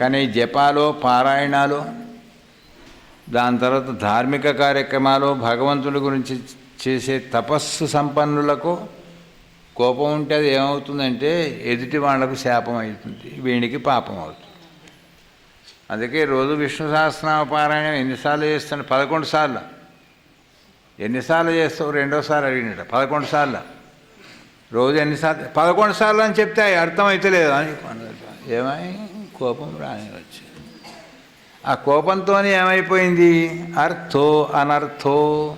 కానీ జపాలు పారాయణాలు దాని తర్వాత ధార్మిక కార్యక్రమాలు భగవంతుడి గురించి చేసే తపస్సు సంపన్నులకు కోపం ఉంటే అది ఏమవుతుందంటే ఎదుటి వాళ్ళకు శాపం అవుతుంది వీడికి పాపం అవుతుంది. అందుకే రోజు విష్ణు సహస్రనామ పారాయణం ఎన్నిసార్లు చేస్తాను పదకొండు సార్లు. ఎన్నిసార్లు చేస్తావు? రెండోసారి అడిగినట పదకొండు సార్లు. రోజు ఎన్నిసార్లు? పదకొండు సార్లు అని చెప్తే అవి అర్థమైతలేదు. అని ఏమై? కోపం రాని వచ్చి ఆ కోపంతో ఏమైపోయింది? అర్థో అనర్థో.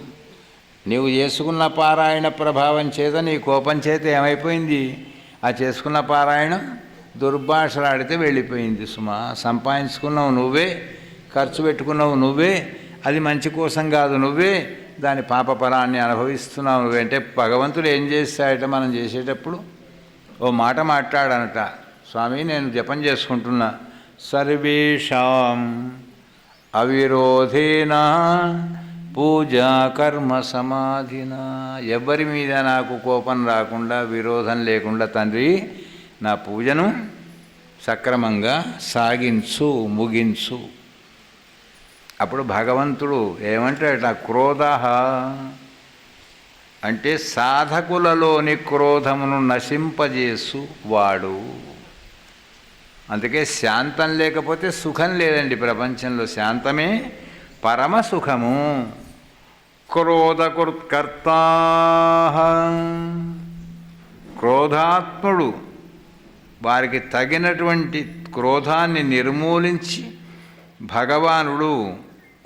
నీవు చేసుకున్న పారాయణ ప్రభావం చేత నీ కోపం చేత ఏమైపోయింది? ఆ చేసుకున్న పారాయణం దుర్భాషలాడితే వెళ్ళిపోయింది సుమా. సంపాదించుకున్నావు నువ్వే ఖర్చు పెట్టుకున్నావు నువ్వే అది మంచి కోసం కాదు నువ్వే దాని పాపఫలాన్ని అనుభవిస్తున్నావు నువ్వే. అంటే భగవంతుడు ఏం చేస్తాడట? మనం చేసేటప్పుడు ఓ మాట మాట్లాడనట. స్వామి నేను జపం చేసుకుంటున్నా. సర్వేషాం అవిరోధేన పూజా కర్మ సమాధిన. ఎవరి మీద నాకు కోపం రాకుండా విరోధం లేకుండా తండ్రి నా పూజను సక్రమంగా సాగించు ముగించు. అప్పుడు భగవంతుడు ఏమంటాడట క్రోధ. అంటే సాధకులలోని క్రోధమును నశింపజేసు వాడు అందుకే శాంతం లేకపోతే సుఖం లేదండి ప్రపంచంలో. శాంతమే పరమ సుఖము. క్రోధకృత్కర్త క్రోధాత్ముడు వారికి తగినటువంటి క్రోధాన్ని నిర్మూలించి భగవానుడు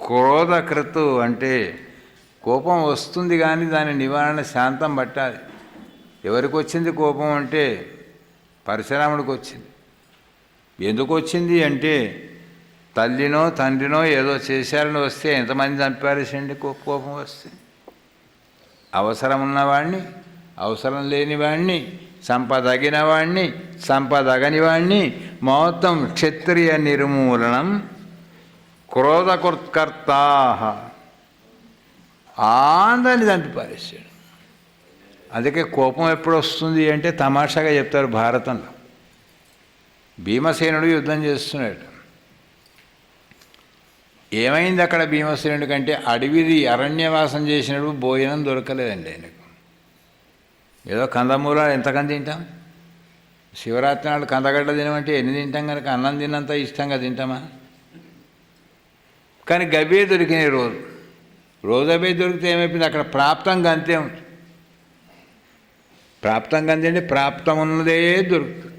క్రోధకృతు అంటే కోపం వస్తుంది కానీ దాని నివారణ శాంతం పట్టాలి. ఎవరికి వచ్చింది కోపం అంటే పరశురాముడికి వచ్చింది ఎందుకు వచ్చింది అంటే తల్లినో తండ్రినో ఏదో చేశారని వస్తే ఎంతమంది చంపారేసండి కో- కోపం వస్తే? అవసరం ఉన్నవాడిని అవసరం లేనివాడిని సంపదగిన వాడిని సంపదగని వాడిని మొత్తం క్షత్రియ నిర్మూలనం క్రోధకృత్కర్తా ఆందని చంపి అందుకే కోపం ఎప్పుడు వస్తుంది అంటే తమాషాగా చెప్తారు భారతంలో. భీమసేనుడు యుద్ధం చేస్తున్నాడు. ఏమైంది అక్కడ భీమసేనుడి కంటే? అడవిది అరణ్యవాసం చేసినప్పుడు భోజనం దొరకలేదండి ఆయనకు. ఏదో కందమూలాలు ఎంతకంది తింటాం? శివరాత్రి నాడు కందగడ్డ తినమంటే ఎన్ని తింటాం కనుక అన్నం తిన్నంత ఇష్టంగా తింటామా? కానీ గవే దొరికినాయి రోజు. రోజు అవే దొరికితే ఏమైపోయింది? అక్కడ ప్రాప్తంగా అంతే ఉంది. ప్రాప్తంగా అంతే అంటే ప్రాప్తం ఉన్నదే దొరుకుతుంది.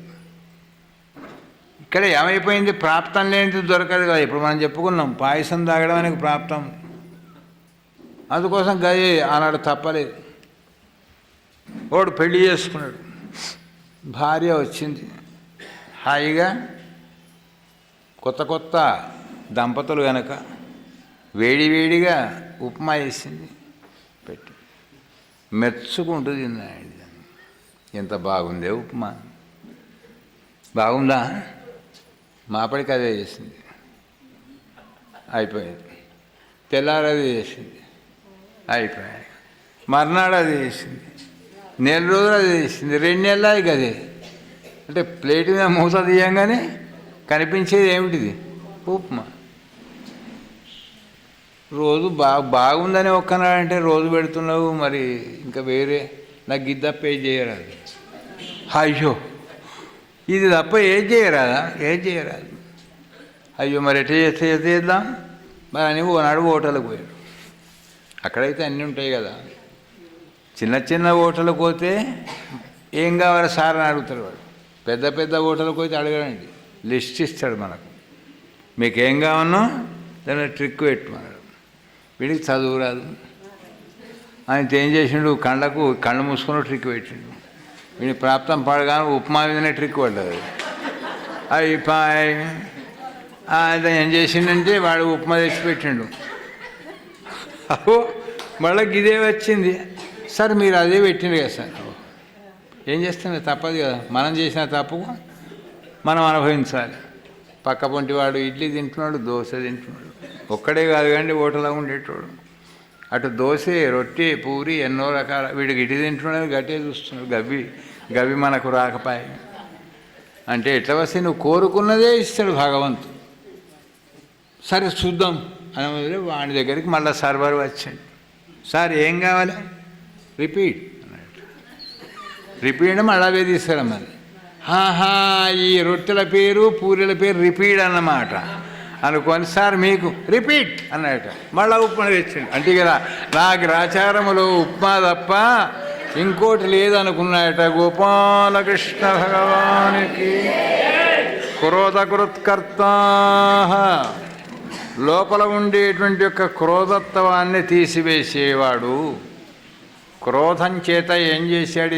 ఇక్కడ ఏమైపోయింది? ప్రాప్తం లేనిది దొరకదు కదా. ఇప్పుడు మనం చెప్పుకున్నాం పాయసం తాగడం అనేది ప్రాప్తం. అందుకోసం గది ఆనాడు తప్పలేదు. వాడు పెళ్ళి చేసుకున్నాడు. భార్య వచ్చింది. హాయిగా కొత్త కొత్త దంపతులు గనక వేడివేడిగా ఉప్మా వేసింది. పెట్టి. మెచ్చుకుంటూ తిన్నాడు. ఎంత బాగుందే ఉప్మా. బాగుందా? మాపడికి అదే చేసింది. అయిపోయింది. తెల్లారి అది చేసింది. అయిపోయింది. మర్నాడు అది చేసింది. నెల రోజులు అది చేసింది. రెండు నెలలు అది. కదే అంటే ప్లేట్ మీద మూత తీయంగానే కనిపించేది ఏమిటిది? ఉప్మా. రోజు బా బాగుందని ఒక్కనాడంటే రోజు పెడుతున్నావు మరి ఇంకా వేరే. నాకు గిద్ద పే చేయరాదు. అయ్యో ఇది తప్ప ఏం చేయరాదా? ఏం చేయరాదు. అయ్యో మరి ఎట్లా చేస్తే చేద్దాం? మరి అని ఓనాడు హోటల్కి పోయాడు. అక్కడైతే అన్నీ ఉంటాయి కదా. చిన్న చిన్న ఓటర్లకు పోతే ఏం కావాలి సార్ అని అడుగుతాడు వాడు పెద్ద పెద్ద ఓటర్లకు పోతే అడగడండి. లిస్ట్ ఇస్తాడు మనకు. మీకు ఏం కావాలనో దాని ట్రిక్ పెట్టుమన్నాడు వీడికి చదువు రాదు. ఆయన ఏం చేసిండు? కళ్ళకు కళ్ళు మూసుకుని ట్రిక్ పెట్టిండు. వీడి ప్రాప్తం పడగానే ఉప్మా మీదనే ట్రిక్ పడ్డది. అయిపోయి ఆయన ఏం చేసిండంటే వాడు ఉప్మా తెచ్చి పెట్టిండు. అహో మళ్ళీ ఇదే వచ్చింది. సార్ మీరు అదే పెట్టిండు కదా సార్. ఏం చేస్తుంది తప్పదు కదా. మనం చేసిన తప్పుకు మనం అనుభవించాలి. పక్క పొంటి వాడు ఇడ్లీ తింటున్నాడు దోశ తింటున్నాడు. ఒక్కడే కాదు కానీ ఓటలా ఉండేటోడు. అటు దోశ రొట్టె పూరి ఎన్నో రకాల వీడికి ఇటు తింటున్నాడు గట్టే చూస్తున్నాడు గవ్వి. గవి మనకు రాకపాయి. అంటే ఎట్లా వస్తే నువ్వు కోరుకున్నదే ఇస్తాడు భగవంతుడు. సరే చూద్దాం. అని వాడి దగ్గరికి మళ్ళీ సర్వర్ వచ్చాడు. సార్ ఏం కావాలి? రిపీట్. రిపీట్ మళ్ళా వేధిస్తాడు మరి హాహా ఈ రొట్టెల పేరు పూరీల పేరు రిపీట్ అన్నమాట. అనుకోని సార్ మీకు రిపీట్ అన్నట మళ్ళా ఉప్మా తెచ్చిండు. అంటే కదా నాకు రాచారములో ఉప్మా తప్ప ఇంకోటి లేదనుకున్నాయట గోపాలకృష్ణ భగవానికి. క్రోధకృత్కర్త. లోపల ఉండేటువంటి యొక్క క్రోధత్వాన్ని తీసివేసేవాడు. క్రోధం చేత ఏం చేశాడు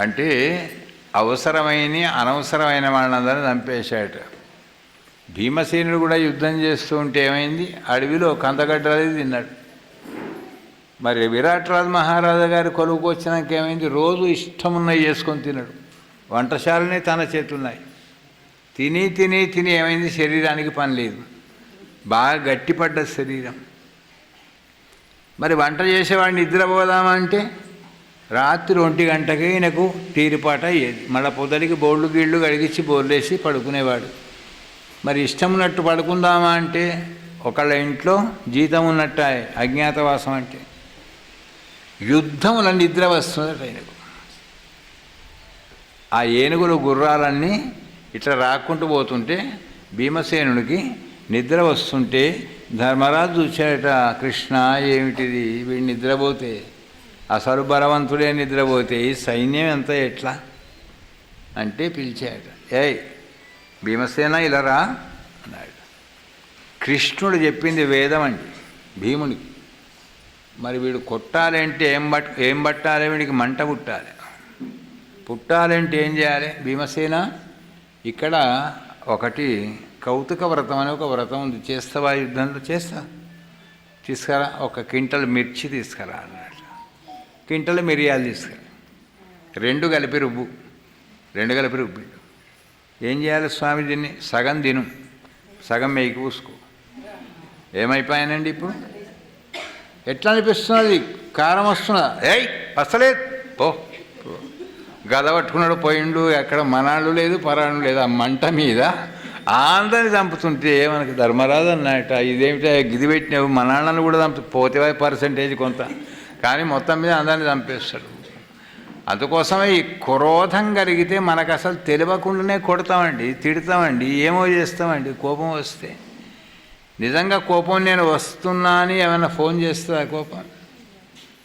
అంటే అవసరమైన అనవసరమైన వాళ్ళందరినీ చంపేశాడు భీమసేనుడు కూడా యుద్ధం చేస్తూ ఉంటే ఏమైంది? అడవిలో కందగడ్డలది తిన్నాడు. మరి విరాట్రాజు మహారాజా గారి కొలువుకు వచ్చినాక ఏమైంది? రోజు ఇష్టమున్నవి చేసుకొని తినడు. వంటశాలనే తన చేతులున్నాయి. తిని తిని తిని ఏమైంది? శరీరానికి పని లేదు. బాగా గట్టిపడ్డ శరీరం. మరి వంట చేసేవాడిని నిద్రపోదామంటే రాత్రి ఒంటి గంటకి ఈయనకు తీరిపాట అయ్యేది. మళ్ళీ పొదలికి బోళ్ళు గీళ్ళు కడిగించి బోర్లేసి పడుకునేవాడు. మరి ఇష్టం ఉన్నట్టు పడుకుందామా అంటే ఒకళ్ళ ఇంట్లో జీతం ఉన్నట్టు అజ్ఞాతవాసం అంటే. యుద్ధముల నిద్ర వస్తుందట ఆయనకు ఆ ఏనుగులు గుర్రాలన్నీ ఇట్లా రాకుంటూ పోతుంటే భీమసేనుడికి నిద్ర వస్తుంటే ధర్మరాజు చూచాడట కృష్ణ ఏమిటిది? వీడు నిద్రపోతే అసలు బలవంతుడే నిద్రపోతే ఈ సైన్యం ఎంత ఎట్లా? అంటే పిలిచాడు ఏయ్ భీమసేన ఇలా రా అన్నాడు. కృష్ణుడు చెప్పింది వేదం అండి భీమునికి. మరి వీడు కొట్టాలంటే ఏం బట్ ఏం పట్టాలి? వీడికి మంట పుట్టాలి. పుట్టాలంటే ఏం చేయాలి? భీమసేన ఇక్కడ ఒకటి కౌతుక వ్రతం అనే ఒక వ్రతం ఉంది. చేస్తావా యుద్ధంలో? చేస్తా. తీసుకురా ఒక క్వింటల్ మిర్చి తీసుకురా అన్నాడు. క్వింటల్ మిరియాలు తీసుకురా. రెండు కలిపి రుబ్బు. రెండు కలిపి రుబ్బి. ఏం చేయాలి స్వామి దీన్ని? సగం తిను. సగం మేకి పూసుకో. ఏమైపోయానండి ఇప్పుడు? ఎట్లా అనిపిస్తున్నది? కారం వస్తున్నదా ఏయ్ వస్తలేదు. పో. గద పట్టుకున్నాడు పోయిండు. ఎక్కడ మనాళ్ళు లేదు పరాణం లేదు. ఆ మంట మీద అందరిని చంపుతుంటే మనకి ధర్మరాజు అన్నట ఇదేమిటా? గిది పెట్టినావు మనాళ్ళని కూడా చంపు పోతే పర్సంటేజ్ కొంత. కానీ మొత్తం మీద అందరిని చంపేస్తాడు. అందుకోసమే ఈ క్రోధం కలిగితే మనకు అసలు తెలియకుండానే కొడతామండి తిడతామండి ఏమో చేస్తామండి కోపం వస్తే. నిజంగా కోపం నేను వస్తున్నా అని ఏమైనా ఫోన్ చేస్తుందా కోపం?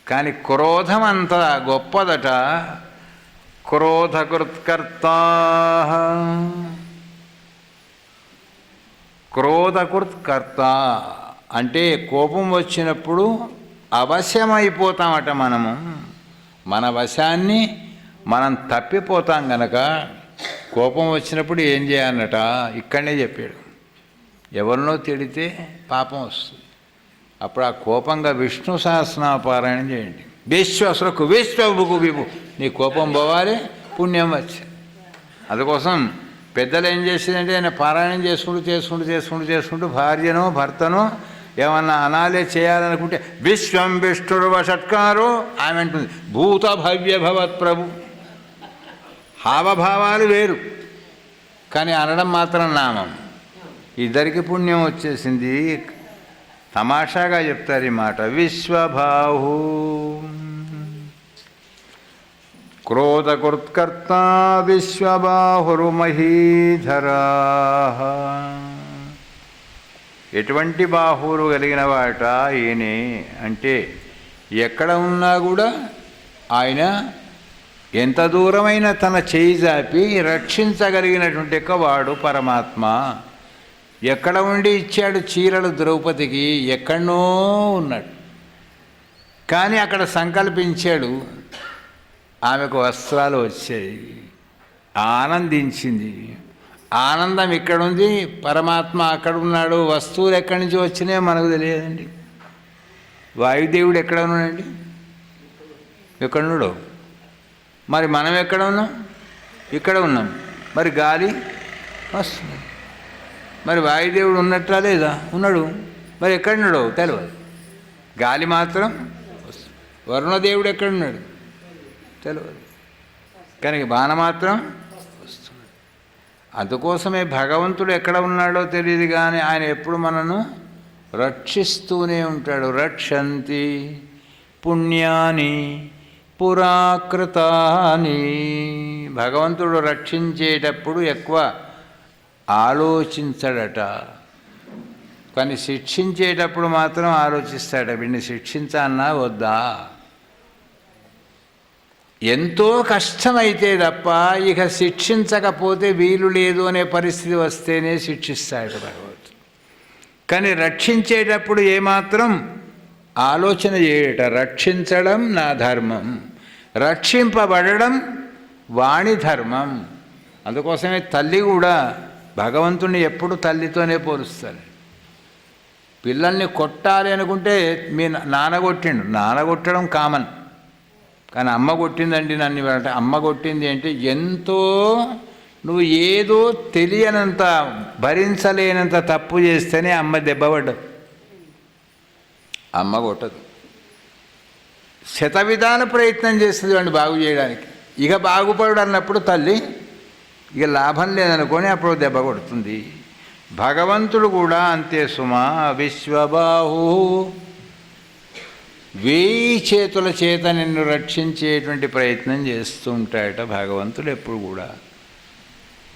కానీ క్రోధం అంత గొప్పదట. క్రోధకృత్కర్త. క్రోధకృత్కర్త అంటే కోపం వచ్చినప్పుడు అవశ్యమైపోతామట మనము. మన వశాన్ని మనం తప్పిపోతాం గనక కోపం వచ్చినప్పుడు ఏం చేయాలన్నట ఇక్కడనే చెప్పాడు. ఎవరినో తిడితే పాపం వస్తుంది. అప్పుడు ఆ కోపంగా విష్ణు సహస్రనామ పారాయణం చేయండి. విశ్వసులకు విశ్వకు విభు. నీ కోపం పోవాలి పుణ్యం వచ్చి. అందుకోసం పెద్దలు ఏం చేసిందంటే ఆయన పారాయణం చేసుకుంటూ చేసుకుంటూ చేసుకుంటూ చేసుకుంటూ భార్యనో భర్తనో ఏమన్నా అనాలే చేయాలనుకుంటే విశ్వం విష్ణుడు షట్కారు ఆమె అంటుంది భూత భవ్య భవత్ ప్రభు. హావభావాలు వేరు. కానీ అనడం మాత్రం నామం. ఇద్దరికి పుణ్యం వచ్చేసింది. తమాషాగా చెప్తారు ఈ మాట. విశ్వబాహు క్రోధకృత్కర్త విశ్వబాహురుమహీధరా. ఎటువంటి బాహువులు కలిగిన వాట ఈయనే? అంటే ఎక్కడ ఉన్నా కూడా ఆయన ఎంత దూరమైన తన చేయి జాపి రక్షించగలిగినటువంటి యొక్క వాడు పరమాత్మ. ఎక్కడ ఉండి ఇచ్చాడు చీరలు ద్రౌపదికి? ఎక్కడనో ఉన్నాడు. కానీ అక్కడ సంకల్పించాడు. ఆమెకు వస్త్రాలు వచ్చాయి. ఆనందించింది. ఆనందం ఇక్కడుంది. పరమాత్మ అక్కడ ఉన్నాడు. వస్తువులు ఎక్కడి నుంచి వచ్చినాయో మనకు తెలియదండి. వాయుదేవుడు ఎక్కడ ఉన్నాడండి? ఎక్కడున్నాడు మరి మనం ఎక్కడ ఉన్నాం? ఇక్కడ ఉన్నాం. మరి గాలి? వస్తుంది. మరి వాయుదేవుడు ఉన్నట్లా లేదా? ఉన్నాడు. మరి ఎక్కడున్నాడో తెలియదు గాలి మాత్రం వరుణదేవుడు ఎక్కడున్నాడు? తెలియదు కానీ బాణ మాత్రం వస్తుంది. అందుకోసమే భగవంతుడు ఎక్కడ ఉన్నాడో తెలియదు కానీ ఆయన ఎప్పుడు మనను రక్షిస్తూనే ఉంటాడు. రక్షంతి పుణ్యాని పురాకృతాని. భగవంతుడు రక్షించేటప్పుడు ఎక్కువ ఆలోచించడట. కానీ శిక్షించేటప్పుడు మాత్రం ఆలోచిస్తాడ వీడిని శిక్షించాలన్నా వద్దా? ఎంతో కష్టమైతే తప్ప ఇక శిక్షించకపోతే వీలు లేదు అనే పరిస్థితి వస్తేనే శిక్షిస్తాడు భగవత్ కానీ రక్షించేటప్పుడు ఏమాత్రం ఆలోచన చేయట రక్షించడం నా ధర్మం రక్షింపబడడం వాణి ధర్మం. అందుకోసమే తల్లి కూడా భగవంతుని ఎప్పుడు తల్లితోనే పోలుస్తారు. పిల్లల్ని కొట్టాలి అనుకుంటే మీ నాన్న కొట్టిండు. నాన్న కొట్టడం కామన్. కానీ అమ్మ కొట్టిందండి నన్ను ఇవాళ. అంటే అమ్మ కొట్టింది అంటే ఎంతో నువ్వు ఏదో తెలియనంత భరించలేనంత తప్పు చేస్తేనే అమ్మ దెబ్బపడ్డవు అమ్మ కొట్టదు. శతవిధాన ప్రయత్నం చేస్తుంది వాడిని బాగు చేయడానికి. ఇక బాగుపడు అన్నప్పుడు తల్లి ఇక లాభం లేదనుకొని అప్పుడు దెబ్బ కొడుతుంది. భగవంతుడు కూడా అంతే సుమా విశ్వబాహు. వేయి చేతుల చేత నిన్ను రక్షించేటువంటి ప్రయత్నం చేస్తూ భగవంతుడు ఎప్పుడు కూడా.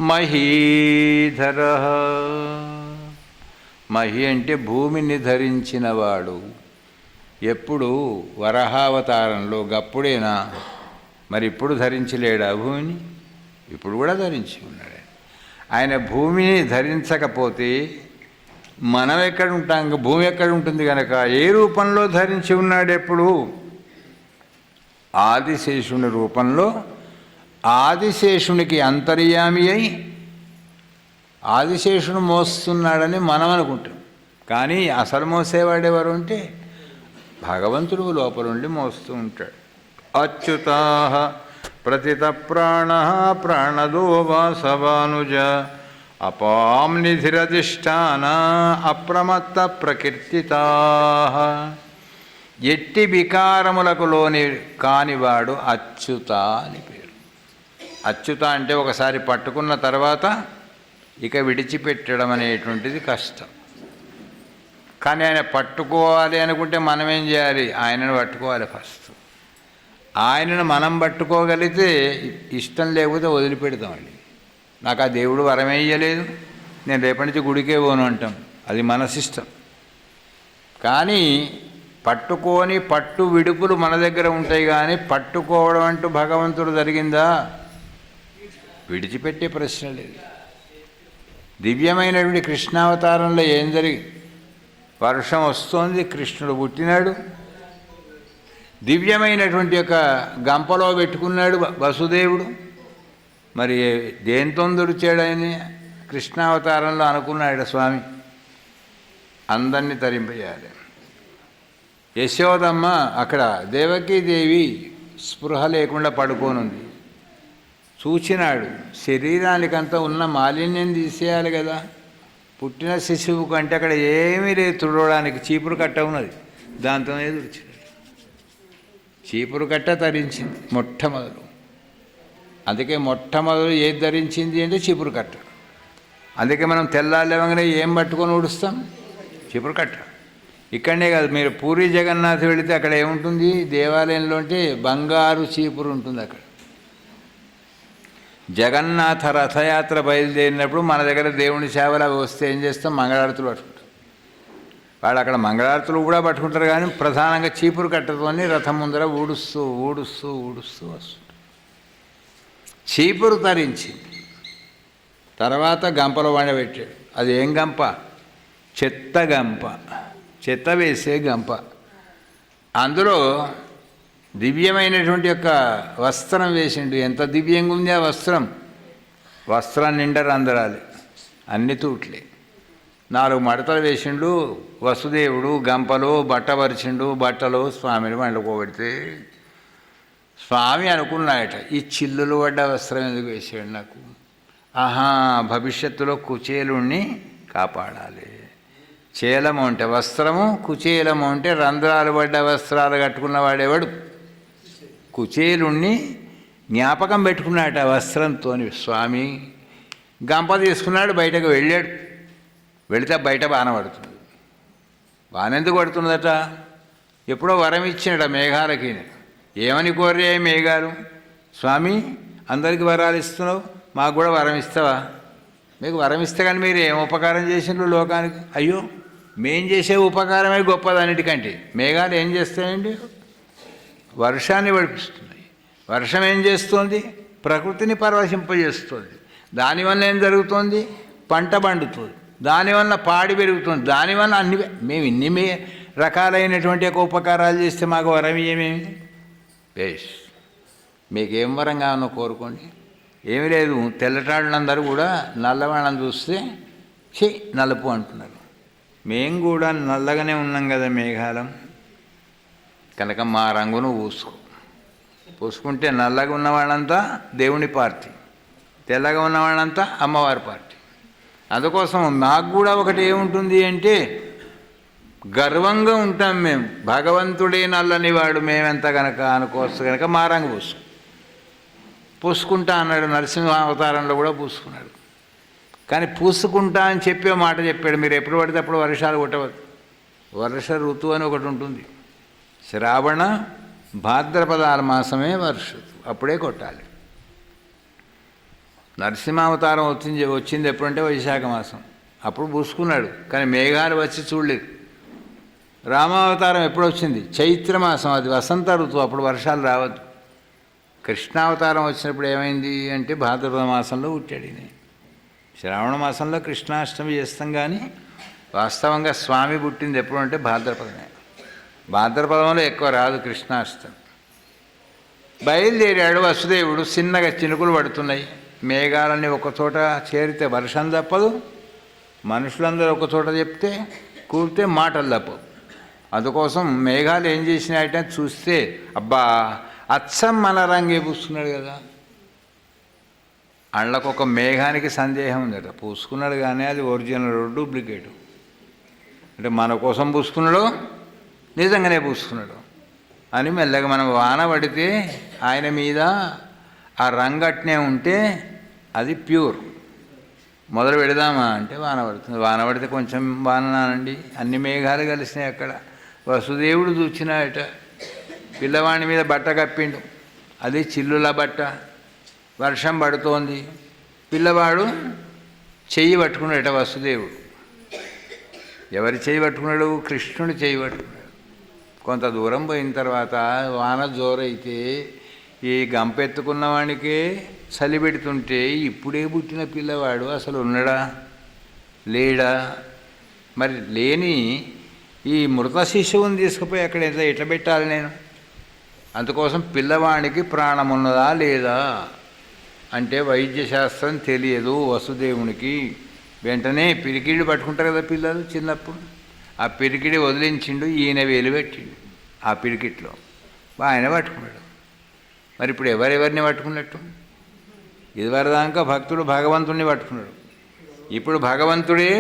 మహీధర. మహి అంటే భూమిని ధరించినవాడు. ఎప్పుడు వరహావతారంలో గప్పుడేనా? మరి ఇప్పుడు ధరించలేడా భూమిని? ఇప్పుడు కూడా ధరించి ఉన్నాడు. ఆయన భూమిని ధరించకపోతే మనం ఎక్కడ ఉంటాం? భూమి ఎక్కడ ఉంటుంది కనుక ఏ రూపంలో ధరించి ఉన్నాడు ఎప్పుడు? ఆదిశేషుని రూపంలో. ఆదిశేషునికి అంతర్యామి అయి ఆదిశేషుడు మోస్తున్నాడని మనం అనుకుంటాం కానీ అసలు మోసేవాడెవరు అంటే భగవంతుడు లోపల ఉండి మోస్తూ ఉంటాడు. అచ్యుతాహ ప్రతిత ప్రాణ ప్రాణదో వాసవానుజ అపాం నిధిరధిష్టాన అప్రమత్త ప్రకీర్తితా. ఎట్టి వికారములకు లోని కానివాడు అచ్యుత అని పేరు. అచ్యుత అంటే ఒకసారి పట్టుకున్న తర్వాత ఇక విడిచిపెట్టడం అనేటువంటిది కష్టం. కానీ ఆయన పట్టుకోవాలి అనుకుంటే మనం ఏం చేయాలి? ఆయనను పట్టుకోవాలి ఫస్ట్. ఆయనను మనం పట్టుకోగలిగితే ఇష్టం లేకపోతే వదిలిపెడతామండి. నాకు ఆ దేవుడు వరమేయలేదు నేను రేపటి నుంచి గుడికే పోను అంటాం. అది మనసిష్టం కానీ పట్టుకొని పట్టు విడుపులు మన దగ్గర ఉంటాయి కానీ పట్టుకోవడం అంటూ భగవంతుడు జరిగిందా? విడిచిపెట్టే ప్రశ్న లేదు. దివ్యమైనటువంటి కృష్ణావతారంలో ఏం జరిగి వర్షం వస్తోంది కృష్ణుడు పుట్టినాడు. దివ్యమైనటువంటి యొక్క గంపలో పెట్టుకున్నాడు వసుదేవుడు. మరి దేంతో దొరిచాడు కృష్ణావతారంలో అనుకున్నాడు స్వామి. అందరినీ తరింపజేయాలి. యశోదమ్మ అక్కడ దేవకీదేవి స్పృహ లేకుండా పడుకోనుంది. చూచినాడు శరీరానికంతా ఉన్న మాలిన్యం తీసేయాలి కదా. పుట్టిన శిశువు కంటే అక్కడ ఏమీ లేదు తుడవడానికి చీపురు కట్ట ఉన్నది దాంతోనే తుడిచినాడు చీపురు కట్ట ధరించింది మొట్టమొదలు. అందుకే మొట్టమొదలు ఏది ధరించింది అంటే చీపురు కట్ట. అందుకే మనం తెల్లాలేవగానే ఏం పట్టుకొని ఊడుస్తాం? చీపురు కట్ట. ఇక్కడనే కాదు మీరు పూరి జగన్నాథ్ వెళితే అక్కడ ఏముంటుంది? దేవాలయంలో అంటే బంగారు చీపురు ఉంటుంది అక్కడ. జగన్నాథ రథయాత్ర బయలుదేరినప్పుడు మన దగ్గర దేవుని సేవలు అవి వస్తే ఏం చేస్తాం? మంగళారతులు పట్టుకుంటాం. వాళ్ళు అక్కడ మంగళారతులు కూడా పట్టుకుంటారు కానీ ప్రధానంగా చీపురు కట్టతోని రథం ముందర ఊడుస్తూ ఊడుస్తూ ఊడుస్తూ వస్తుంటారు. చీపురు తరించింది. తర్వాత గంపలో వండబెట్టాడు అది ఏం గంప? చెత్త గంప. చెత్త వేసే గంప. అందులో దివ్యమైనటువంటి యొక్క వస్త్రం వేసిండు. ఎంత దివ్యంగా ఉంది ఆ వస్త్రం? వస్త్రం నిండా రంధ్రాలు. అన్ని తూట్లే. నాలుగు మడతలు వేసిండు వసుదేవుడు గంపలో బట్టపరిచిండు బట్టలు బట్టలో స్వామిని వండుకోబెడితే స్వామి అనుకున్నాయట ఈ చిల్లులు పడ్డ వస్త్రం ఎందుకు వేసాడు నాకు? ఆహా భవిష్యత్తులో కుచేలుణ్ణి కాపాడాలి. చేలము అంటే వస్త్రము కుచేలము అంటే రంధ్రాలు పడ్డ వస్త్రాలు కట్టుకున్నవాడేవాడు కుచేలుణ్ణి జ్ఞాపకం పెట్టుకున్నాట వస్త్రంతో స్వామి. గంప తీసుకున్నాడు బయటకు వెళ్ళాడు. వెళితే బయట బాణ పడుతుంది. బాణ ఎందుకు పడుతుందట? ఎప్పుడో వరం ఇచ్చినట మేఘాలకి. ఏమని కోరే మేఘాలు? స్వామి అందరికి వరాలు ఇస్తున్నావు మాకు కూడా వరం ఇస్తావా? మీకు వరం ఇస్తే కానీ మీరు ఏం ఉపకారం చేసిండ్రు లోకానికి? అయ్యో మేం చేసే ఉపకారమే గొప్పదన్నిటికంటే. మేఘాలు ఏం చేస్తాయండి? వర్షాన్ని పడిపిస్తున్నాయి వర్షం ఏం చేస్తుంది? ప్రకృతిని పరవశింపజేస్తుంది. దానివల్ల ఏం జరుగుతుంది? పంట పండుతుంది. దానివల్ల పాడి పెరుగుతుంది. దానివల్ల అన్ని మేము ఇన్ని రకాలైనటువంటి యొక్క ఉపకారాలు చేస్తే మాకు వరం ఏమేమి? బేష్ మీకేం వరం కావాలో కోరుకోండి. ఏమి లేదు. తెల్లటాళ్ళందరూ కూడా నల్లవాళ్ళని చూస్తే చే నలుపు అంటున్నారు. మేం కూడా నల్లగానే ఉన్నాం కదా మేఘాలం. కనుక మా రంగును పూసుకో. పూసుకుంటే నల్లగా ఉన్నవాళ్ళంతా దేవుని పార్టీ. తెల్లగా ఉన్నవాళ్ళంతా అమ్మవారి పార్టీ. అందుకోసం నాకు కూడా ఒకటి ఏముంటుంది అంటే గర్వంగా ఉంటాం మేము. భగవంతుడే నల్లని వాడు మేమెంత కనుక అనుకోవచ్చు కనుక మారంగ పూసు పూసుకుంటా అన్నాడు నరసింహ అవతారంలో కూడా పూసుకున్నాడు. కానీ పూసుకుంటా అని చెప్పే మాట చెప్పాడు. మీరు ఎప్పుడు పడితే అప్పుడు వర్షాలు కొట్టవద్దు. వర్ష ఋతువు అని ఒకటి ఉంటుంది. శ్రావణ భాద్రపదాల మాసమే వర్ష అప్పుడే కొట్టాలి. నరసింహావతారం వచ్చింది వచ్చింది ఎప్పుడంటే వైశాఖ మాసం. అప్పుడు పూసుకున్నాడు కానీ మేఘాలు వచ్చి చూడలేదు. రామావతారం ఎప్పుడు వచ్చింది చైత్రమాసం అది వసంత ఋతువు అప్పుడు వర్షాలు రావద్దు. కృష్ణావతారం వచ్చినప్పుడు ఏమైంది అంటే భాద్రపద మాసంలో పుట్టాడు ఈయన. శ్రావణ మాసంలో కృష్ణాష్టమి చేస్తాం కానీ వాస్తవంగా స్వామి పుట్టింది ఎప్పుడు అంటే భాద్రపదమే. భాద్రపదంలో ఎక్కువ రాదు కృష్ణాష్టమి. బయలుదేరాడు వసుదేవుడు చిన్నగా చినుకులు పడుతున్నాయి. మేఘాలన్నీ ఒక చోట చేరితే వర్షం తప్పదు మనుషులందరూ ఒక చోట చెప్తే కూరితే మాటలు తప్పవు. అందుకోసం మేఘాలు ఏం చేసినాయంటే చూస్తే అబ్బా అచ్చం మన రంగే పూస్తున్నాడు కదా. అళ్ళకు ఒక మేఘానికి సందేహం ఉందట. పూసుకున్నాడు కానీ అది ఒరిజినల్ డూప్లికేటు. అంటే మన కోసం పూసుకున్నాడు నిజంగానే పూసుకున్నాడు అని మెల్లగా మనం వాన పడితే ఆయన మీద ఆ రంగు అట్నే ఉంటే అది ప్యూర్. మొదలు పెడదామా? అంటే వాన పడుతుంది. వాన పడితే కొంచెం వాన నానండి. అన్ని మేఘాలు కలిసినాయి అక్కడ. వసుదేవుడు చూచినాయట. పిల్లవాడి మీద బట్ట కప్పిండు. అది చిల్లుల బట్ట. వర్షం పడుతోంది. పిల్లవాడు చెయ్యి పట్టుకున్నాడట వసుదేవుడు. ఎవరి చెయ్యి పట్టుకున్నాడు? కృష్ణుడు చెయ్యి పట్టుకున్నాడు. కొంత దూరం పోయిన తర్వాత వాన జోరైతే ఈ గంపెత్తుకున్న వాడికే చలి పెడుతుంటే ఇప్పుడే పుట్టిన పిల్లవాడు అసలు ఉన్నాడా? లేడా? మరి లేని ఈ మృత శిశువుని తీసుకుపోయి అక్కడ ఎంత ఎట్లా పెట్టాలి నేను? అందుకోసం పిల్లవాడికి ప్రాణం ఉన్నదా లేదా? అంటే వైద్యశాస్త్రం తెలియదు వసుదేవునికి. వెంటనే పిరికిడి పట్టుకుంటారు కదా పిల్లలు చిన్నప్పుడు. ఆ పిరికిడి వదిలించిండు ఈయన వేలు పెట్టిండు ఆ పిరికిట్లో. ఆయన పట్టుకున్నాడు. మరి ఇప్పుడు ఎవరెవరిని పట్టుకున్నట్టు? ఇదివరదాకా భక్తుడు భగవంతుడిని పట్టుకున్నాడు. ఇప్పుడు భగవంతుడే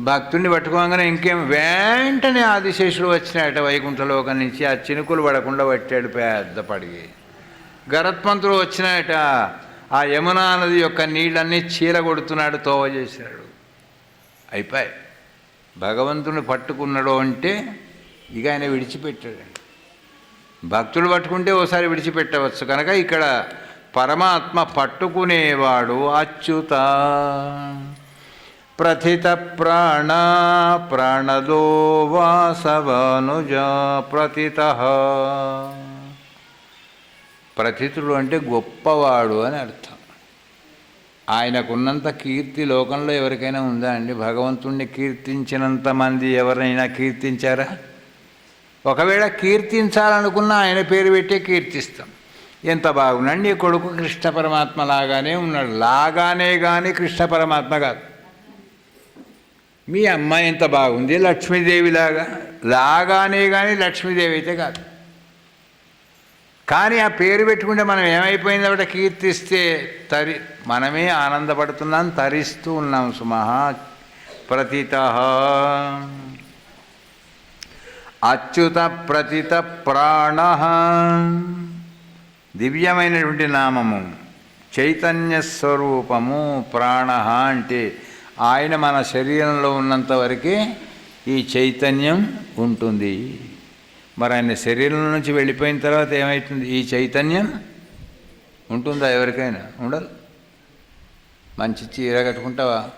భక్తుడిని పట్టుకోగానే ఇంకేం వెంటనే ఆదిశేషుడు వచ్చినాయట వైకుంఠలోకం నుంచి. ఆ చినుకులు పడకుండా పట్టాడు పెద్ద పడిగి. గరత్మంతుడు వచ్చినాయట ఆ యమునా నది యొక్క నీళ్ళన్నీ చీరగొడుతున్నాడు తోవ చేశాడు అయిపోయి. భగవంతుని పట్టుకున్నాడు అంటే ఇక ఆయన విడిచిపెట్టాడండి భక్తులు పట్టుకుంటే ఓసారి విడిచిపెట్టవచ్చు. కనుక ఇక్కడ పరమాత్మ పట్టుకునేవాడు అచ్యుత. ప్రథిత ప్రాణ ప్రాణదో వాసవనుజ ప్రథిత. ప్రథితుడు అంటే గొప్పవాడు అని అర్థం. ఆయనకున్నంత కీర్తి లోకంలో ఎవరికైనా ఉందా అండి? భగవంతుణ్ణి కీర్తించినంత మంది ఎవరైనా కీర్తించారా? ఒకవేళ కీర్తించాలనుకున్న ఆయన పేరు పెట్టే కీర్తిస్తాం. ఎంత బాగున్నాడు నీ కొడుకు కృష్ణ పరమాత్మ లాగానే ఉన్నాడు. లాగానే కానీ కృష్ణ పరమాత్మ కాదు. మీ అమ్మాయి ఎంత బాగుంది లక్ష్మీదేవిలాగా లాగానే కానీ లక్ష్మీదేవి అయితే కాదు. కానీ ఆ పేరు పెట్టుకుంటే మనం ఏమైపోయింది అక్కడ కీర్తిస్తే తరి మనమే ఆనందపడుతున్నాం తరిస్తూ ఉన్నాం సుమహ ప్రతిత. అచ్యుత ప్రతిత ప్రాణ దివ్యమైనటువంటి నామము. చైతన్య స్వరూపము ప్రాణ అంటే ఆయన మన శరీరంలో ఉన్నంత వరకే ఈ చైతన్యం ఉంటుంది. మరి ఆయన శరీరం నుంచి వెళ్ళిపోయిన తర్వాత ఏమవుతుంది ఈ చైతన్యం ఉంటుందా ఎవరికైనా? ఉండదు. మంచి చీర కట్టుకుంటావా?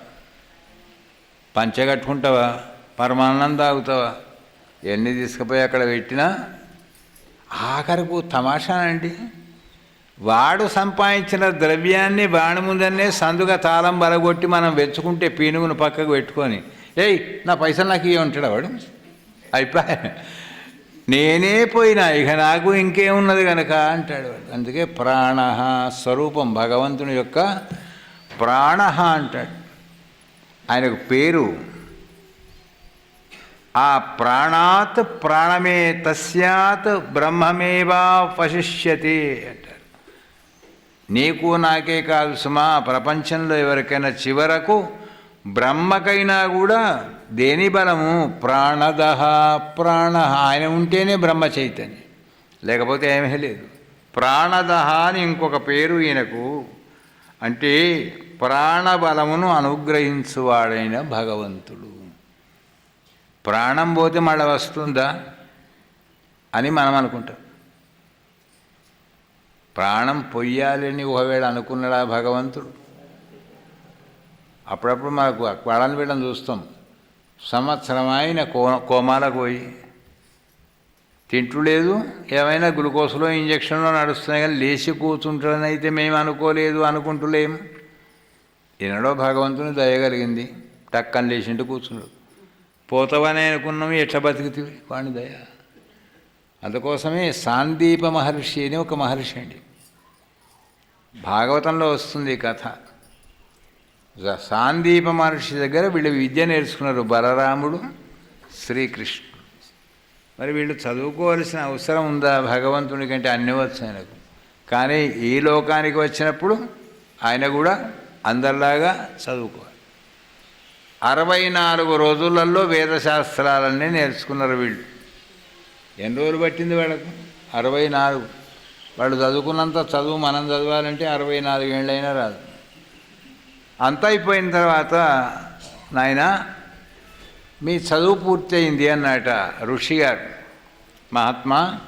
పంచ కట్టుకుంటావా? పరమాన్నం తాగుతావా? ఎన్ని తీసుకుపోయి అక్కడ పెట్టినా ఆఖరకు తమాషానండి. వాడు సంపాదించిన ద్రవ్యాన్ని వాడి ముందనే సందుగా తాళం బలగొట్టి మనం వెచ్చుకుంటే పీనుగును పక్కకు పెట్టుకొని ఏయ్ నా పైసలు నాకు ఇవి ఉంటాడు వాడు? అయిపోయా నేనే పోయినా ఇక నాకు ఇంకేమున్నది కనుక అంటాడు వాడు. అందుకే ప్రాణ స్వరూపం భగవంతుని యొక్క ప్రాణ అంటాడు. ఆయనకు పేరు ఆ ప్రాణాత్ ప్రాణమే తస్యాత్ బ్రహ్మమేవా వశిష్యతి అంటారు. నీకు నాకే కాదు సుమా ప్రపంచంలో ఎవరికైనా చివరకు బ్రహ్మకైనా కూడా దేని బలము? ప్రాణదహ ప్రాణ ఆయన ఉంటేనే బ్రహ్మ చైతన్యం. లేకపోతే ఏమీ లేదు. ప్రాణదహ అని ఇంకొక పేరు ఈయనకు. అంటే ప్రాణబలమును అనుగ్రహించువాడైన భగవంతుడు. ప్రాణం పోతే మళ్ళీ వస్తుందా అని మనం అనుకుంటాం. ప్రాణం పొయ్యాలని ఒకవేళ అనుకున్నాడా భగవంతుడు? అప్పుడప్పుడు మనకు వాళ్ళని వీళ్ళని చూస్తాం. సంవత్సరం అయిన కో కోమాలకు పోయి తింటూ లేదు ఏమైనా గ్లూకోజ్లో ఇంజక్షన్లో నడుస్తున్నాయి కానీ లేచి కూర్చుంటారని అయితే మేము అనుకోలేదు అనుకుంటులేం ఎన్నడో భగవంతుని దయగలిగింది టక్కని లేచింటూ కూర్చున్నాడు. పోతావని అనుకున్నాం ఎట్లా బతుకుతుంది వాణి దయ. అందుకోసమే సాందీప మహర్షి అని ఒక మహర్షి అండి. భాగవతంలో వస్తుంది ఈ కథ. సాందీప మహర్షి దగ్గర వీళ్ళు విద్య నేర్చుకున్నారు. బలరాముడు శ్రీకృష్ణుడు. మరి వీళ్ళు చదువుకోవాల్సిన అవసరం ఉందా? భగవంతుని కంటే అన్ని వచ్చు ఆయనకు. కానీ ఈ లోకానికి వచ్చినప్పుడు ఆయన కూడా అందరిలాగా చదువుకోవాలి. అరవై నాలుగు రోజులలో వేదశాస్త్రాలన్నీ నేర్చుకున్నారు వీళ్ళు. ఎన్ని రోజులు పట్టింది వాళ్ళకు? అరవై నాలుగు వాళ్ళు చదువుకున్నంత చదువు మనం చదవాలంటే అరవై నాలుగు ఏళ్ళైనా రాదు. అంతా అయిపోయిన తర్వాత నాయన మీ చదువు పూర్తయింది అన్నట ఋషి గారు. మహాత్మా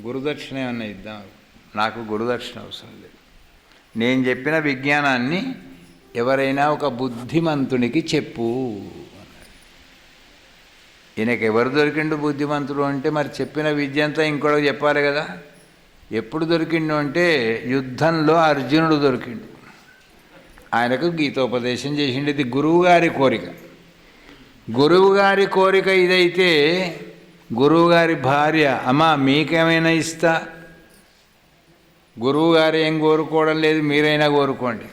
గురుదక్షిణ ఏమన్నా ఇద్దాం? నాకు గురుదక్షిణ అవసరం లేదు. నేను చెప్పిన విజ్ఞానాన్ని ఎవరైనా ఒక బుద్ధిమంతునికి చెప్పు. ఈయనకి ఎవరు దొరికిండు బుద్ధిమంతుడు అంటే మరి చెప్పిన విద్య అంతా ఇంకోటి చెప్పాలి కదా. ఎప్పుడు దొరికిండు అంటే యుద్ధంలో అర్జునుడు దొరికిండు. ఆయనకు గీతోపదేశం చేసిండు. ఇది గురువుగారి కోరిక. గురువుగారి కోరిక ఇదైతే గురువుగారి భార్య అమ్మా మీకేమైనా ఇస్తా? గురువుగారు ఏం కోరుకోవడం లేదు మీరైనా కోరుకోండి.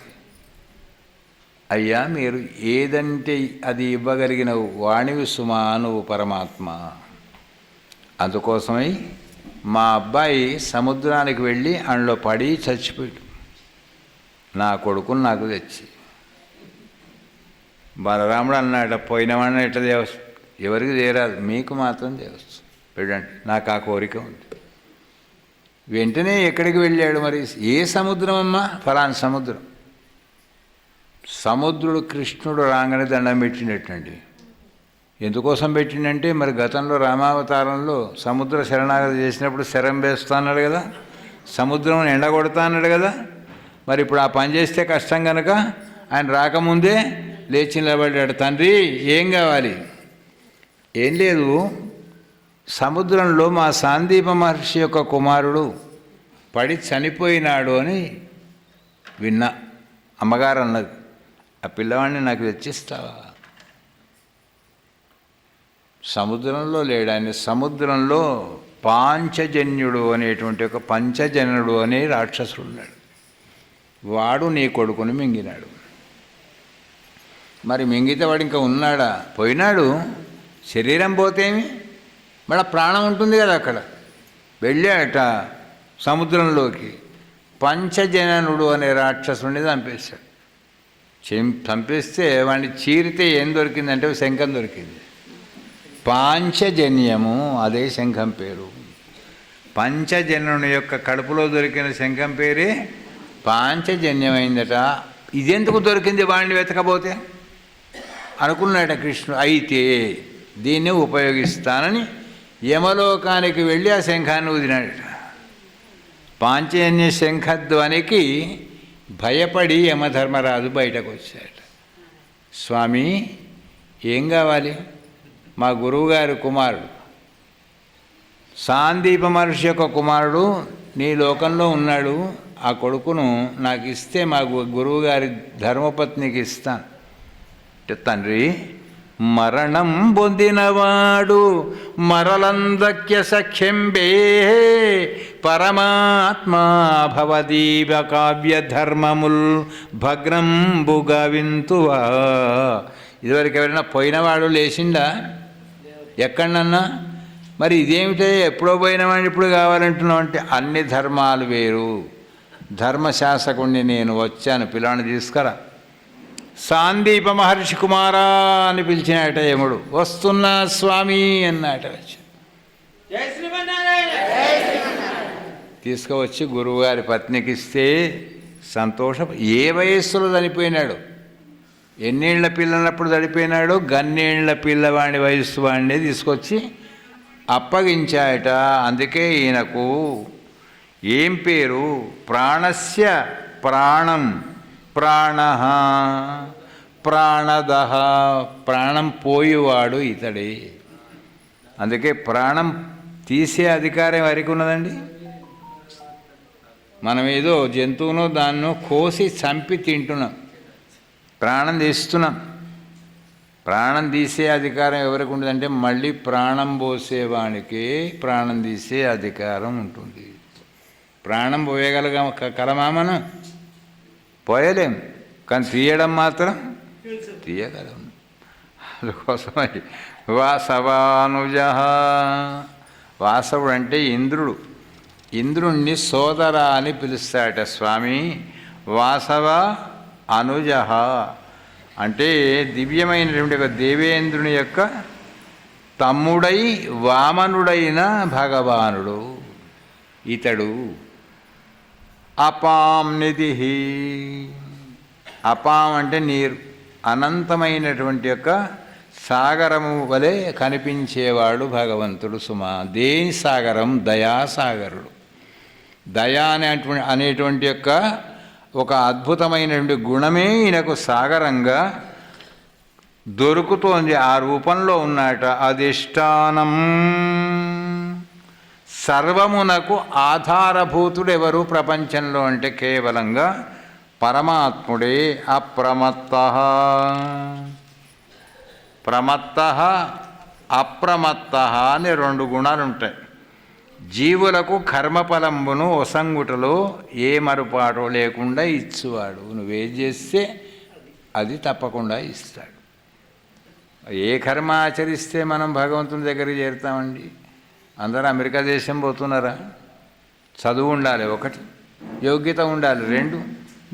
అయ్యా మీరు ఏదంటే అది ఇవ్వగలిగిన వాణివి సుమా నువ్వు పరమాత్మ. అందుకోసమై మా అబ్బాయి సముద్రానికి వెళ్ళి అందులో పడి చచ్చిపోయాడు. నా కొడుకుని నాకు తెచ్చి. బలరాముడు అన్నాడు పోయినవాడిని ఎట్లా దేవస్థ ఎవరికి చేరాదు మీకు మాత్రం దేవస్థ వెళ్ళండి నాకు ఆ కోరిక ఉంది. వెంటనే ఎక్కడికి వెళ్ళాడు మరి? ఏ సముద్రం అమ్మా ఫలాన్ సముద్రం. సముద్రుడు కృష్ణుడు రాగానే దండం పెట్టినట్టండి. ఎందుకోసం పెట్టిండంటే మరి గతంలో రామావతారంలో సముద్ర శరణాగతి చేసినప్పుడు శరం వేస్తా అన్నాడు కదా సముద్రం ఎండగొడతా అన్నాడు కదా మరి ఇప్పుడు ఆ పని చేస్తే కష్టం కనుక ఆయన రాకముందే లేచి నిలబడ్డాడు. తండ్రి ఏం కావాలి? ఏం లేదు. సముద్రంలో మా సాందీప మహర్షి యొక్క కుమారుడు పడి చనిపోయినాడు అని విన్నా. అమ్మగారు అన్నది. ఆ పిల్లవాడిని నాకు తెచ్చిస్తావా సముద్రంలో లేడాన్ని సముద్రంలో పాంచజన్యుడు అనేటువంటి ఒక పంచజనుడు అనే రాక్షసుడు ఉన్నాడు వాడు నీ కొడుకుని మింగినాడు. మరి మింగితే వాడు ఇంకా ఉన్నాడా? పోయినాడు. శరీరం పోతేమి? మళ్ళీ ప్రాణం ఉంటుంది కదా అక్కడ. వెళ్ళాట సముద్రంలోకి. పంచజననుడు అనే రాక్షసుడిని చంపేశాడు. చెం- చంపేస్తే వాడిని చీరితే ఏం దొరికిందంటే శంఖం దొరికింది. పాంచజన్యము అదే శంఖం పేరు. పంచజన్యుని యొక్క కడుపులో దొరికిన శంఖం పేరే పాంచజన్యమైందట. ఇదెందుకు దొరికింది వాడిని వెతకపోతే అనుకున్నాడట కృష్ణుడు అయితే దీన్ని ఉపయోగిస్తానని యమలోకానికి వెళ్ళి ఆ శంఖాన్ని ఊదినాడట పాంచజన్య శంఖధ్వనికి భయపడి యమధర్మరాజు బయటకు వచ్చాడు స్వామి ఏం కావాలి? మా గురువుగారి కుమారుడు. సాందీప మహర్షి యొక్క కుమారుడు నీ లోకంలో ఉన్నాడు ఆ కొడుకును నాకు ఇస్తే మా గు- గురువుగారి ధర్మపత్నికి ఇస్తాను. తండ్రి మరణం పొందినవాడు మరలందక్య సఖ్యంబే పరమాత్మా భవదీప కావ్యధర్మముల్ ధర్మముల్ భగ్నంబుగా ఇదివరకు ఎవరైనా పోయినవాడు లేచిండా? ఎక్కడన్నా మరి ఇదేమిటే? ఎప్పుడో పోయినవాడిని ఇప్పుడు కావాలంటున్నావు అంటే అన్ని ధర్మాలు వేరు. ధర్మశాసకుణ్ణి నేను వచ్చాను. పిల్లాన్ని తీసుకురా. సాందీప మహర్షి కుమారా అని పిలిచినట యముడు వస్తున్నా స్వామి అన్నట వచ్చి. తీసుకువచ్చి గురువుగారి పత్నికి ఇస్తే సంతోషం ఏ వయస్సులో చనిపోయినాడు? ఎన్నేళ్ళ పిల్లనప్పుడు చనిపోయినాడు? గన్నేళ్ళ పిల్లవాడి వయస్సు వాడిని తీసుకొచ్చి అప్పగించాయట. అందుకే ఈయనకు ఏం పేరు? ప్రాణస్య ప్రాణం. ప్రాణ. ప్రాణద. ప్రాణం పోయేవాడు ఇతడే. అందుకే ప్రాణం తీసే అధికారం ఎవరికి ఉన్నదండి? మనం ఏదో జంతువును దాన్నో కోసి చంపి తింటున్నాం. ప్రాణం తీస్తున్నాం. ప్రాణం తీసే అధికారం ఎవరికి ఉంటుందంటే మళ్ళీ ప్రాణం పోసేవానికి ప్రాణం తీసే అధికారం ఉంటుంది. ప్రాణం పోయగలగా కలమా మనం? పోయలేం కానీ తీయడం మాత్రం తీయగలం. అందుకోసమై వాసవానుజ వాసవుడు అంటే ఇంద్రుడు. ఇంద్రుణ్ణి సోదర అని పిలుస్తాడట స్వామి. వాసవ అనుజ అంటే దివ్యమైనటువంటి ఒక దేవేంద్రుని యొక్క తమ్ముడై వామనుడైన భగవానుడు. ఇతడు అపాం నిధి. అపాం అంటే నీరు. అనంతమైనటువంటి యొక్క సాగరము వలె కనిపించేవాడు భగవంతుడు సుమా. దేని సాగరం? దయాసాగరుడు దయా అనేటువంటి అనేటువంటి యొక్క ఒక అద్భుతమైనటువంటి గుణమే ఈయనకు సాగరంగా దొరుకుతోంది. ఆ రూపంలో ఉన్నట అధిష్టానం. సర్వమునకు ఆధారభూతుడు ఎవరు ప్రపంచంలో అంటే కేవలంగా పరమాత్ముడే అప్రమత్త. ప్రమత్త అప్రమత్త అని రెండు గుణాలు ఉంటాయి జీవులకు కర్మఫలంబును ఒసంగుటలో ఏ మరుపాటు లేకుండా ఇచ్చువాడు. నువ్వేం చేస్తే అది తప్పకుండా ఇస్తాడు. ఏ కర్మ ఆచరిస్తే మనం భగవంతుని దగ్గరికి చేరుతామండి? అందరూ అమెరికా దేశం పోతున్నారా? చదువు ఉండాలి ఒకటి యోగ్యత ఉండాలి రెండు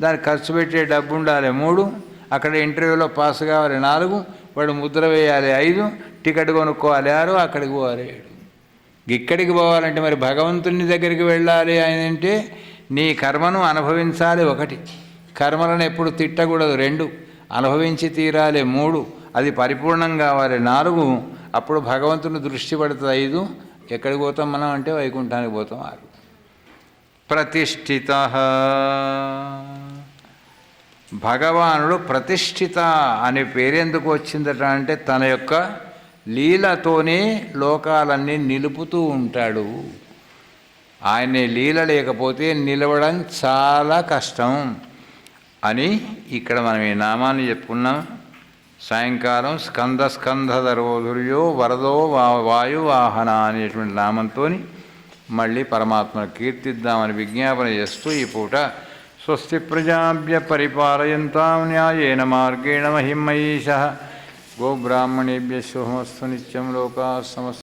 దానికి ఖర్చు పెట్టే డబ్బు ఉండాలి మూడు అక్కడ ఇంటర్వ్యూలో పాస్ కావాలి నాలుగు వాడు ముద్ర వేయాలి ఐదు టికెట్ కొనుక్కోవాలి ఆరు అక్కడికి పోవాలి ఏడు. ఇక్కడికి పోవాలంటే మరి భగవంతుని దగ్గరికి వెళ్ళాలి అని అంటే నీ కర్మను అనుభవించాలి ఒకటి. కర్మలను ఎప్పుడు తిట్టకూడదు రెండు. అనుభవించి తీరాలి మూడు. అది పరిపూర్ణం కావాలి నాలుగు. అప్పుడు భగవంతుని దృష్టి పడుతుంది ఐదు. ఎక్కడికి పోతాం మనం అంటే వైకుంఠానికి పోతాం ఆరు. ప్రతిష్ఠిత. భగవానుడు ప్రతిష్ఠిత అనే పేరెందుకు వచ్చిందట అంటే తన యొక్క లీలతోనే లోకాలన్నీ నిలుపుతూ ఉంటాడు. ఆయన లీల లేకపోతే నిలవడం చాలా కష్టం అని ఇక్కడ మనం ఈ నామాన్ని చెప్పుకున్నాం. సాయంకాలం స్కంద స్కంధధరోధుర్యో వరదో వా వాయువాహన అనేటువంటి నామంతో మళ్ళీ పరమాత్మను కీర్తిద్దామని విజ్ఞాపన చేస్తూ ఈ పూట స్వస్తి ప్రజాభ్య పరిపాలయంతాం న్యాయేన మార్గేణ మహిమయీష గోబ్రాహ్మణేభ్య శుభమస్తు నిత్యం లోకా సమస్త